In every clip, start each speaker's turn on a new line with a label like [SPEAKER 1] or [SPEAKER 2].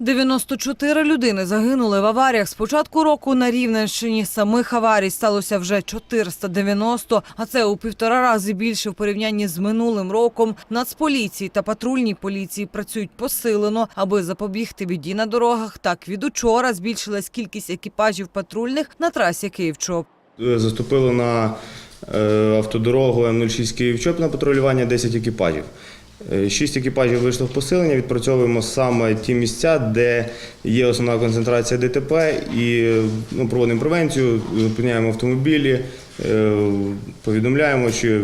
[SPEAKER 1] 94 людини загинули в аваріях. З початку року на Рівненщині самих аварій сталося вже 490, а це у півтора рази більше в порівнянні з минулим роком. Нацполіції та патрульні поліції працюють посилено, аби запобігти біді на дорогах. Так від учора збільшилась кількість екіпажів патрульних на трасі Київ-Чоп.
[SPEAKER 2] Е, на е, автодорогу М06 Київ-Чоп на патрулювання 10 екіпажів. Е, Шість екіпажів вийшло в посилення. Відпрацьовуємо саме ті місця, де є основна концентрація ДТП, і ну, проводимо превенцію, зупиняємо автомобілі, е, повідомляємо, що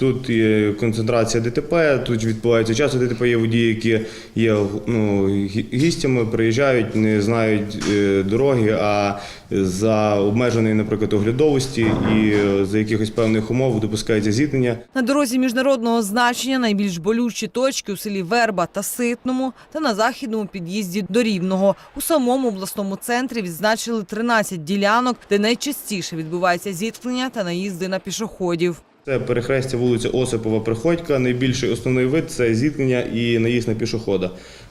[SPEAKER 2] Тут є концентрація ДТП, тут відбувається часто ДТП, є водії, які є ну, гістями, приїжджають, не знають е, дороги, а за обмеженої, наприклад, оглядовості і е, за якихось певних умов допускається зіткнення.
[SPEAKER 1] На дорозі міжнародного значення найбільш болючі точки у селі Верба та Ситному та на західному під'їзді до Рівного. У самому обласному центрі відзначили 13 ділянок, де найчастіше відбуваються зіткнення та наїзди на пішоходів.
[SPEAKER 2] Це перехрестя вулиця Осипова Приходька. Найбільший основний вид це зіткнення і наїзд на пішохода.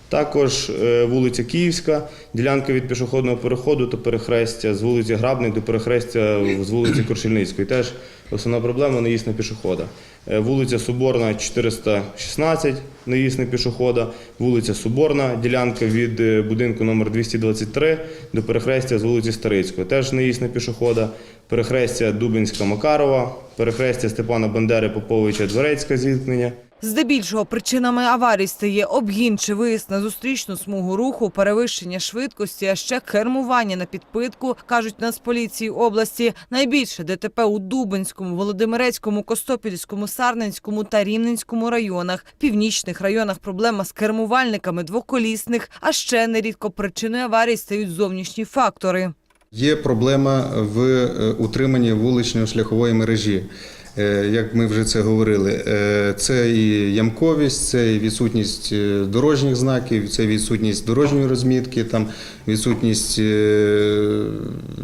[SPEAKER 2] Також е, вулиця Київська, ділянка від пішохідного переходу та перехрестя з вулиці Грабник до перехрестя з вулиці Коршельницької. Теж основна проблема наїзд на пішохода. Е, Вулиця Соборна 416, наїзд на пішохода, вулиця Соборна, ділянка від е, будинку номер 223 до перехрестя з вулиці Старицької. Теж наїзд на пішохода, перехрестя Дубинська Макарова, перехрестя Степана Бандери Поповича Дворецька зіткнення.
[SPEAKER 1] Здебільшого причинами аварій стає обгін чи виїзд на зустрічну смугу руху, перевищення швидкості, а ще кермування на підпитку, кажуть Нацполіції області. Найбільше ДТП у Дубинському, Володимирецькому, Костопільському, Сарненському та Рівненському районах. В північних районах проблема з кермувальниками двоколісних, а ще нерідко причиною аварій стають зовнішні фактори.
[SPEAKER 3] Є проблема в е, утриманні вуличної шляхової мережі. Е, Як ми вже це говорили, е, це і ямковість, це і відсутність е, дорожніх знаків, це відсутність дорожньої розмітки, там відсутність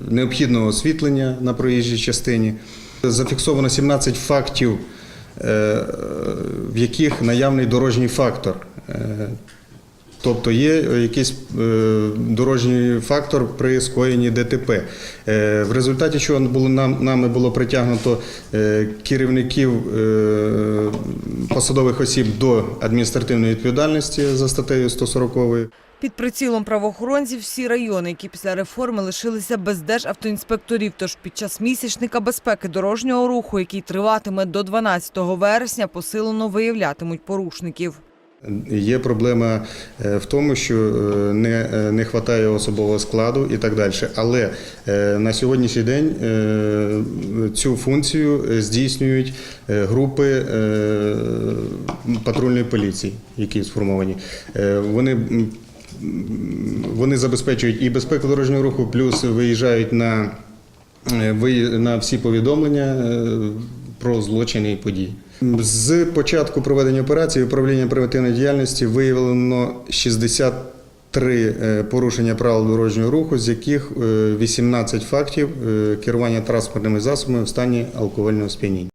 [SPEAKER 3] необхідного освітлення на проїжджій частині. Зафіксовано 17 фактів, в яких наявний дорожній фактор. Е, Тобто є якийсь е, дорожній фактор при скоєнні ДТП. Е, в результаті чого було нам нами було притягнуто е, керівників е, посадових осіб до адміністративної відповідальності за статтею 140.
[SPEAKER 1] Під прицілом правоохоронців всі райони, які після реформи лишилися без державтоінспекторів. Тож під час місячника безпеки дорожнього руху, який триватиме до 12 вересня, посилено виявлятимуть порушників.
[SPEAKER 3] Є проблема е, в тому, що е, не, е, не вистачає особового складу і так далі. Але на сьогоднішній день цю функцію здійснюють групи патрульної поліції, які сформовані. Вони вони забезпечують і безпеку дорожнього руху, плюс виїжджають на, на всі повідомлення про злочини і події. З початку проведення операції управління превентивної діяльності виявлено 63 е, порушення правил дорожнього руху, з яких е, 18 фактів е, керування транспортними засобами в стані алкогольного сп'яніння.